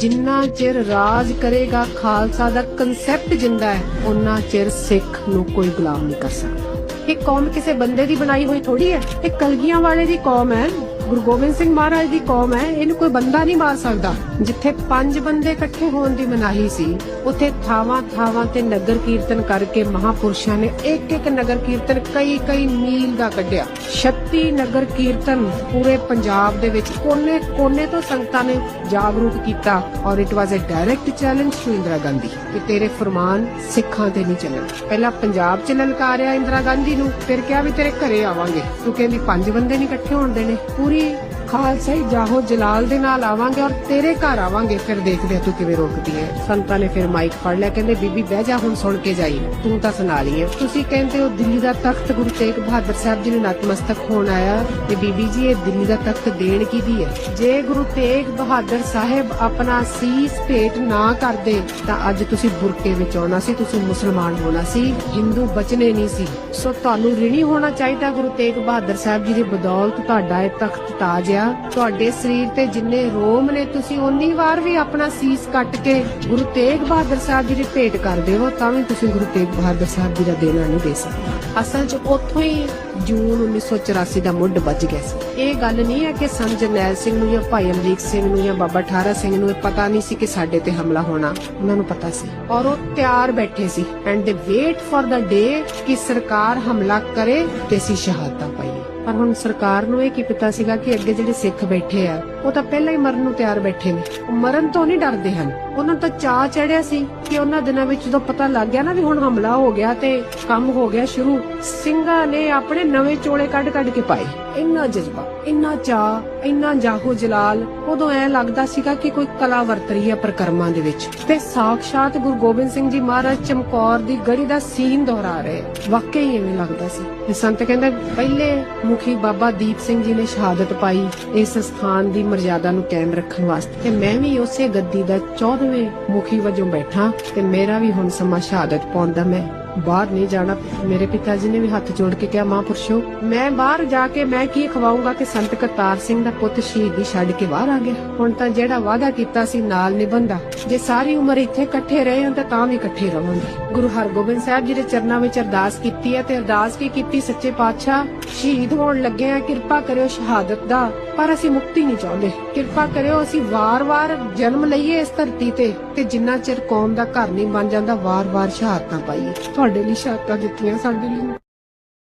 ਜਿੰਨਾ ਚਿਰ ਰਾਜ ਕਰੇਗਾ ਖਾਲਸਾ ਦਾ ਕਨਸੈਪਟ ਜਿੰਦਾ ਹੈ ਉਹਨਾਂ ਚਿਰ ਸਿੱਖ ਨੂੰ ਕੋਈ ਗੁਲਾਮ ਨਹੀਂ ਕਰ ਸਕਦਾ। ਇਹ ਕੌਮ ਕਿਸੇ ਬੰਦੇ ਦੀ ਬਣਾਈ ਹੋਈ ਥੋੜੀ ਹੈ, ਇਹ ਕਲਗੀਆਂ ਵਾਲੇ ਦੀ ਕੌਮ ਹੈ। ਗੁਰੂ ਗੋਬਿੰਦ ਸਿੰਘ ਮਹਾਰਾਜ ਦੀ ਕੌਮ ਹੈ, ਇਹਨੂੰ ਕੋਈ ਬੰਦਾ ਨਹੀਂ ਮਾਰ ਸਕਦਾ। ਜਿੱਥੇ ਪੰਜ ਬੰਦੇ ਇਕੱਠੇ ਹੋਣ ਦੀ ਮਨਾਹੀ ਸੀ, ਉੱਥੇ ਥਾਵਾਂ ਥਾਵਾਂ ਤੇ ਨਗਰ ਕੀਰਤਨ ਕਰਕੇ ਮਹਾਪੁਰਸ਼ਾਂ ਨੇ ਇੱਕ ਇੱਕ ਨਗਰ ਕੀਰਤਨ ਕਈ ਕਈ ਮੀਲ ਦਾ ਕੱਢਿਆ। 36 ਨਗਰ ਕੀਰਤਨ ਪੂਰੇ ਪੰਜਾਬ ਦੇ ਵਿੱਚ ਕੋਨੇ ਕੋਨੇ ਤੋਂ ਸੰਗਤਾਂ ਨੇ ਜਾਗਰੂਕ ਕੀਤਾ ਔਰ it was a direct challenge to Indira Gandhi ਕਿ ਤੇਰੇ ਫਰਮਾਨ ਸਿੱਖਾਂ ਤੇ ਨਹੀਂ ਚੱਲਣ। ਪਹਿਲਾਂ ਪੰਜਾਬ ਚ ਲਲਕਾਰਿਆ ਇੰਦਰਾ ਗਾਂਧੀ ਨੂੰ, ਫਿਰ ਕਿਹਾ ਵੀ ਤੇਰੇ ਘਰੇ ਆਵਾਂਗੇ। ਤੂੰ ਕਹਿੰਦੀ ਪੰਜ ਬੰਦੇ ਨਹੀਂ ਇਕੱਠੇ ਹੋਣ ਦੇਣੇ, ਪੂਰੀ Bye. ਖਾਲਸਾ ਹੀ ਜਾਹੋ ਜਲਾਲ ਦੇ ਨਾਲ ਆਵਾਂਗੇ ਔਰ ਤੇਰੇ ਘਰ ਆਵਾਂਗੇ। ਫਿਰ ਦੇਖਦੇ ਆ ਤੂੰ ਕਿਵੇਂ ਰੋਕਦੀ ਹੈ। ਸੰਤਾਂ ਨੇ ਫਿਰ ਮਾਈਕ ਫੜ ਲਿਆ, ਕਹਿੰਦੇ, ਬੀਬੀ, ਬਹਿ ਜਾ, ਹੁਣ ਸੁਣ ਕੇ ਜਾਈ। ਤੂੰ ਤਾਂ ਸੁਣਾ ਲਈ ਹੈ। ਤੁਸੀਂ ਕਹਿੰਦੇ ਹੋ, ਦਿੱਲੀ ਦਾ ਤਖਤ ਗੁਰੂ ਤੇਗ ਬਹਾਦਰ ਸਾਹਿਬ ਜੀ ਨੂੰ ਨਤਮਸਤਕ ਹੋਣ ਆਇਆ ਤੇ ਬੀਬੀ ਜੀ, ਇਹ ਦਿੱਲੀ ਦਾ ਤਖਤ ਦੇਣ ਕਿਹਦੀ ਹੈ? ਜੇ ਗੁਰੂ ਤੇਗ ਬਹਾਦਰ ਸਾਹਿਬ ਆਪਣਾ ਸੀਸ ਭੇਟ ਨਾ ਕਰਦੇ, ਤਾਂ ਅੱਜ ਤੁਸੀਂ ਬੁਰਕੇ ਵਿੱਚ ਆਉਣਾ ਸੀ, ਤੁਸੀਂ ਮੁਸਲਮਾਨ ਹੋਣਾ ਸੀ, ਹਿੰਦੂ ਬਚਨੇ ਨਹੀਂ ਸੀ। ਸੋ ਤੁਹਾਨੂੰ ਰਿਣੀ ਹੋਣਾ ਚਾਹੀਦਾ ਗੁਰੂ ਤੇਗ ਬਹਾਦਰ ਸਾਹਿਬ ਜੀ ਦੀ ਬਦੌਲਤ ਤੁਹਾਡਾ ਇਹ ਤਖਤ ਤਾਜ ਆ, ਤੁਹਾਡੇ ਸਰੀਰ ਤੇ ਜਿੰਨੇ ਰੋਮ ਨੇ, ਤੁਸੀਂ ਉਨੀ ਵਾਰ ਵੀ ਆਪਣਾ ਸੀਸ ਕੱਟ ਕੇ ਗੁਰੂ ਤੇਗ ਬਹਾਦਰ ਸਾਹਿਬ ਜੀ ਦੀ ਭੇਟ ਕਰਦੇ ਹੋ, ਤਾਂ ਵੀ ਤੁਸੀਂ ਗੁਰੂ ਤੇਗ ਬਹਾਦਰ ਸਾਹਿਬ ਜੀ ਦਾ ਦੇਣਾ ਨਹੀਂ ਦੇ ਸਕਦੇ। ਅਸਲ 'ਚ ਉੱਥੋਂ ਹੀ ਜੂਨ 1984 ਦਾ ਮੁੱਢ ਵੱਜ ਗਿਆ ਸੀ। ਇਹ ਗੱਲ ਨਹੀਂ ਹੈ ਕਿ ਸੰਤ ਜਰਨੈਲ ਸਿੰਘ ਨੂੰ ਜਾਂ ਭਾਈ ਅਮਰੀਕ ਸਿੰਘ ਨੂੰ ਜਾਂ ਬਾਬਾ ਠਾਰਾ ਸਿੰਘ ਨੂੰ ਇਹ ਪਤਾ ਨਹੀਂ ਸੀ ਕਿ ਸਾਡੇ ਤੇ ਹਮਲਾ ਹੋਣਾ, ਉਹਨਾਂ ਨੂੰ ਪਤਾ ਸੀ। ਔਰ ਉਹ ਤਿਆਰ ਬੈਠੇ ਸੀ। And the wait for the day ਕਿ ਸਰਕਾਰ ਹਮਲਾ ਕਰੇ ਤੇ ਸੀ ਸ਼ਹਾਦਤਾਂ ਪਰ ਹੁਣ ਸਰਕਾਰ ਨੂੰ ਇਹ ਕੀ ਪਤਾ ਸੀਗਾ ਕਿ ਅੱਗੇ ਜਿਹੜੇ ਸਿੱਖ ਬੈਠੇ ਆ, ਉਹ ਤਾਂ ਪਹਿਲਾਂ ਹੀ ਮਰਨ ਨੂੰ ਤਿਆਰ ਬੈਠੇ ਨੇ। ਮਰਨ ਤੋਂ ਨਹੀਂ ਡਰਦੇ ਹਨ। ਉਹਨਾਂ ਨੂੰ ਤਾਂ ਚਾਹ ਚੜਿਆ ਸੀ ਕਿ ਉਹਨਾਂ ਦਿਨਾਂ ਵਿੱਚ ਜਦੋਂ ਪਤਾ ਲੱਗ ਗਿਆ ਨਾ ਵੀ ਹੁਣ ਹਮਲਾ ਹੋ ਗਿਆ ਤੇ ਕੰਮ ਹੋ ਗਿਆ ਸ਼ੁਰੂ, ਸਿੰਘਾਂ ਨੇ ਆਪਣੇ ਨਵੇਂ ਚੋਲੇ ਕੱਢ ਕੱਢ ਕੇ ਪਾਏ। ਇੰਨਾ ਜਜ਼ਬਾ, ਇੰਨਾ ਚਾਹ ਇੰਨਾ ਜਾਹੋ ਜਲਾਲ, ਉਦੋਂ ਐ ਲੱਗਦਾ ਸੀਗਾ ਕਿ ਕੋਈ ਕਲਾ ਵਰਤ ਰਹੀ ਹੈ ਪ੍ਰਕਰਮਾਂ ਦੇ ਵਿੱਚ। ਤੇ ਸਾਖਸ਼ਾਤ ਗੁਰੂ ਗੋਬਿੰਦ ਸਿੰਘ ਜੀ ਮਹਾਰਾਜ ਚਮਕੌਰ ਦੀ ਗੜੀ ਦਾ ਸੀਨ ਦੁਹਰਾ ਰਹੇ। ਵਾਕਈ ਐਵੇਂ ਲੱਗਦਾ ਸੀ। ਸੰਤ ਕਹਿੰਦੇ, ਪਹਿਲੇ ਮੁਖੀ ਬਾਬਾ ਦੀਪ ਸਿੰਘ ਜੀ ਨੇ ਸ਼ਹਾਦਤ ਪਾਈ ਇਸ ਸਥਾਨ ਦੀ ਮਰਜ਼ਾਦਾ ਨੂੰ ਕਾਇਮ ਰੱਖਣ ਵਾਸਤੇ। ਤੇ ਮੈਂ ਵੀ ਉਸੇ ਗੱਦੀ ਦਾ 14ਵੇਂ ਮੁਖੀ ਵਜੋਂ ਬੈਠਾ ਤੇ ਮੇਰਾ ਵੀ ਹੁਣ ਸਮਾਂ ਸ਼ਹਾਦਤ ਪਾਉਂਦਾ ਮੈਂ ਬਾਹਰ ਨਹੀਂ ਜਾਣਾ। ਮੇਰੇ ਪਿਤਾ ਜੀ ਨੇ ਵੀ ਹੱਥ ਜੋੜ ਕੇ ਕਿਹਾ ਮਹਾਂਪੁਰਸ਼ੋ ਮੈਂ ਬਾਹਰ ਜਾ ਕੇ ਮੈਂ ਕੀ ਖਵਾਉਂਗਾ ਕਿ ਸੰਤ ਕਰਤਾਰ ਸਿੰਘ ਦਾ ਪੁੱਤ ਸ਼ਹੀਦੀ ਛੱਡ ਕੇ ਬਾਹਰ ਆ ਗਿਆ? ਹੁਣ ਤਾਂ ਜਿਹੜਾ ਵਾਅਦਾ ਕੀਤਾ ਸੀ ਨਾਲ ਨਿਭੰਦਾ ਜੇ ਸਾਰੀ ਉਮਰ ਇੱਥੇ ਇਕੱਠੇ ਰਹੇ ਹਾਂ ਤਾਂ ਤਾਂ ਵੀ ਇਕੱਠੇ ਰਵਾਂਗੇ ਗੁਰੂ ਹਰਗੋਬਿੰਦ ਸਾਹਿਬ ਜੀ ਦੇ ਚਰਨਾਂ ਵਿੱਚ ਅਰਦਾਸ ਕੀਤੀ ਹੈ ਤੇ ਅਰਦਾਸ ਕੀ ਕੀਤੀ? ਸੱਚੇ ਪਾਤਸ਼ਾਹ, ਸ਼ਹੀਦ ਹੋਣ ਲੱਗੇ ਆ ਕਿਰਪਾ ਕਰਿਓ ਸ਼ਹਾਦਤ ਦਾ, ਪਰ ਅਸੀਂ ਮੁਕਤੀ ਨਹੀਂ ਚਾਹੁੰਦੇ। ਕਿਰਪਾ ਕਰਿਓ, ਅਸੀਂ ਵਾਰ-ਵਾਰ ਜਨਮ ਲਈਏ ਇਸ ਧਰਤੀ ਤੇ ਤੇ ਜਿੰਨਾ ਚਿਰ ਕੌਮ ਦਾ ਘਰ ਨਹੀਂ ਬਣ ਜਾਂਦਾ, ਵਾਰ-ਵਾਰ ਸ਼ਹਾਦਤਾਂ ਪਾਈਏ। ਸਾਡੇ ਲਈ ਸ਼ਰਤਾਂ ਦਿੱਤੀਆਂ ਸਾਡੇ ਲਈ।